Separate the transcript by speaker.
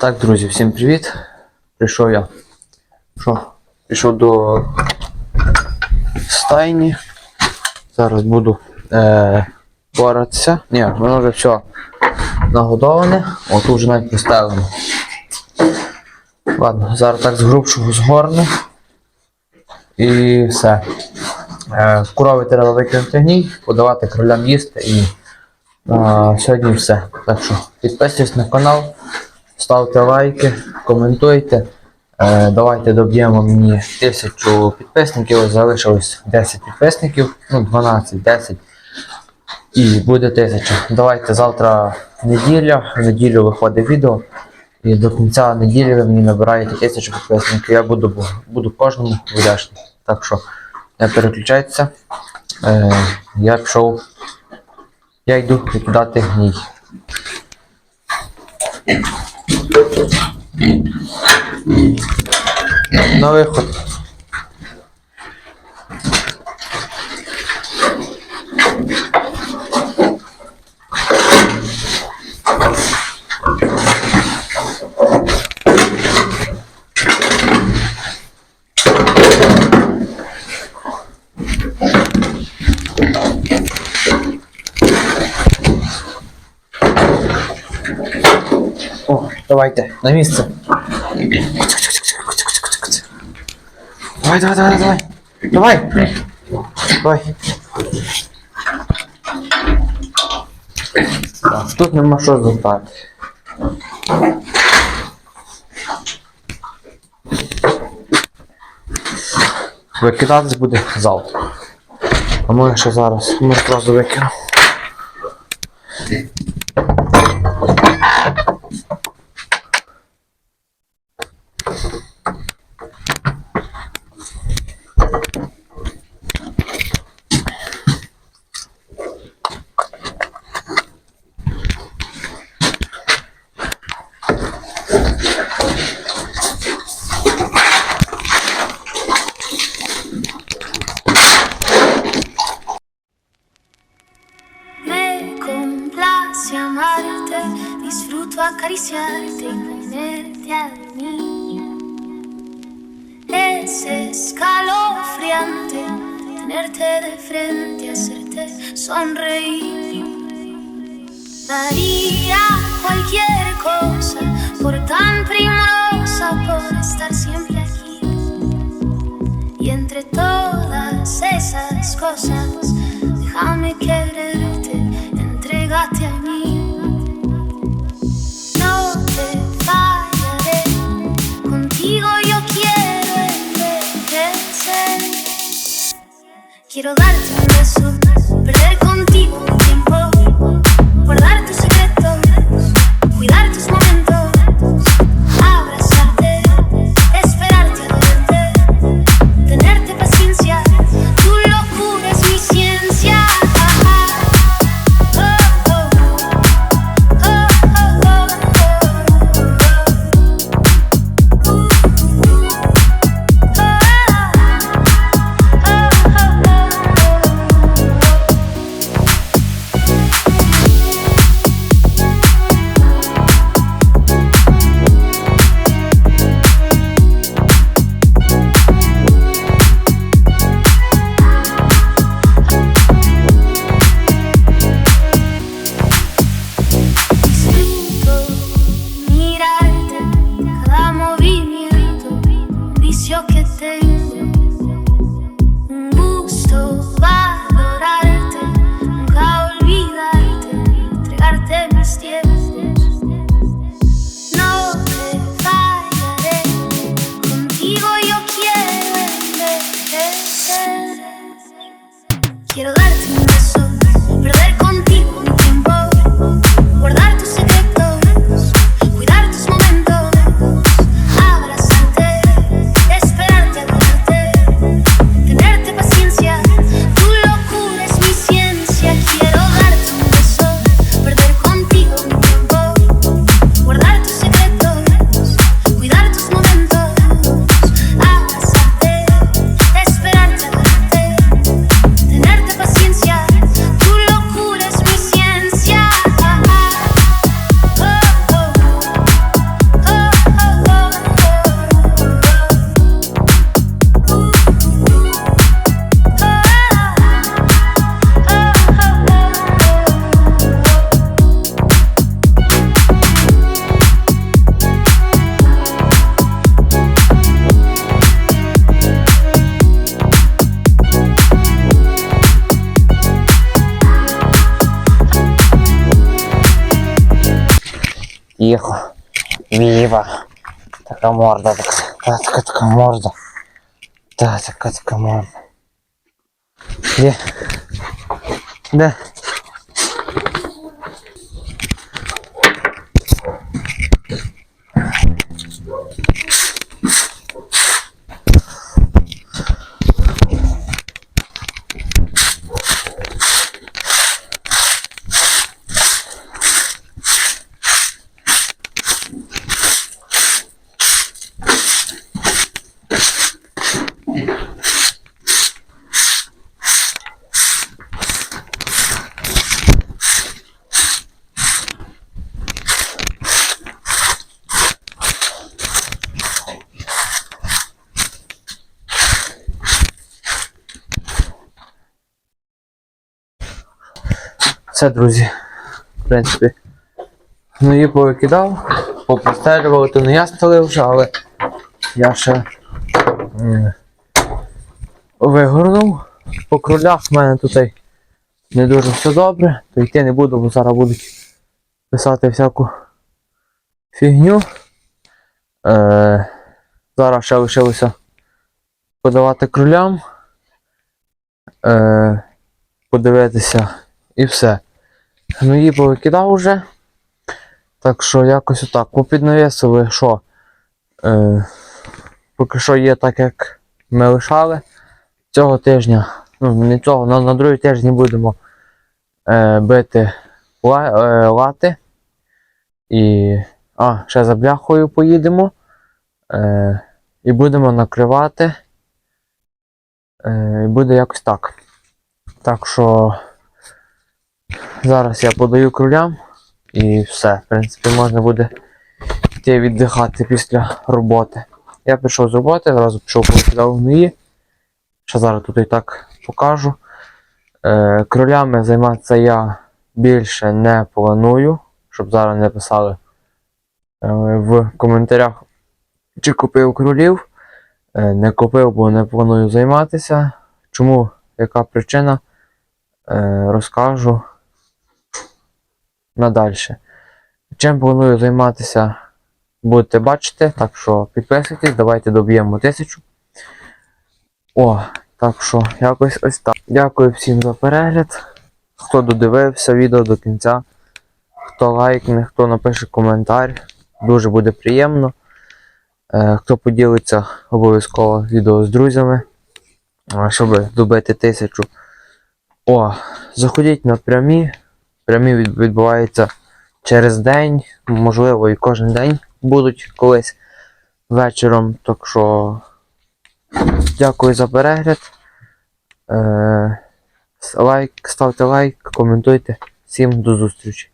Speaker 1: Так, друзі, всім привіт. Прийшов я. Що? Прийшов до стайні. Зараз буду е, боратися. Ні, воно вже все нагодоване. О, вже навіть поставлено. Ладно, зараз так з згорну. І все. Е, корови треба викинути гній, подавати кролям їсти і а, сьогодні все. Так що підписуйтесь на канал, ставте лайки, коментуйте. Е, давайте доб'ємо мені тисячу підписників. Ось Залишилось 10 підписників, ну 12, 10. І буде тисяча. Давайте завтра неділя, в неділю виходить відео. І до кінця неділі ви мені набираєте тисячу підписників. Я буду, буду кожному вдячний. Так що не переключайтеся. Е, я пішов. Я йду викидати гній. На виход. О, давайте, на місце. Давай, давай, давай, давай. Давай. Давай. Так, тут нема що звертати. Викидатись буде завтра. А може ще зараз. Може одразу викину.
Speaker 2: Disfruto acariciarte y ponerte a mí. Es escalofriante tenerte de frente, hacerte sonreír. Daría cualquier cosa por tan primorosa, por estar siempre aquí. Y entre todas esas cosas, Quiero darte un beso, perder contigo Quiero darte un beso, perder con
Speaker 1: Віва. Така морда, така, така, така, така морда. Та, така, така морда. Де? Де? Все, друзі. В принципі. Ну її повикидав, попостелював, то не я стелив вже, але я ще вигорнув. По кролях в мене тут не дуже все добре, то йти не буду, бо зараз будуть писати всяку фігню. Е, зараз ще лишилося подавати кролям, е, подивитися і все. Ну її повикидав уже. Так що якось отак. Попіднавісили, що е, поки що є так, як ми лишали. Цього тижня, ну не цього, на, на другий тиждень будемо е, бити ла, е, лати. І. А, ще за бляхою поїдемо. Е, і будемо накривати. Е, буде якось так. Так що зараз я подаю кролям. І все, в принципі, можна буде йти віддихати після роботи. Я пішов з роботи, одразу пішов повикидав гної. Що зараз тут і так покажу. Е, кролями займатися я більше не планую, щоб зараз не писали е, в коментарях, чи купив кролів. Е, не купив, бо не планую займатися. Чому, яка причина, е, розкажу надальше. Чим планую займатися, будете бачити, так що підписуйтесь, давайте доб'ємо тисячу. О, так що якось ось так. Дякую всім за перегляд. Хто додивився відео до кінця, хто лайкне, хто напише коментар, дуже буде приємно. Е, хто поділиться обов'язково відео з друзями, е, щоб добити тисячу. О, заходіть на прямі. Прямі відбуваються через день, можливо, і кожен день будуть колись вечором. Так що дякую за перегляд. Е, лайк, ставте лайк, коментуйте. Всім до зустрічі.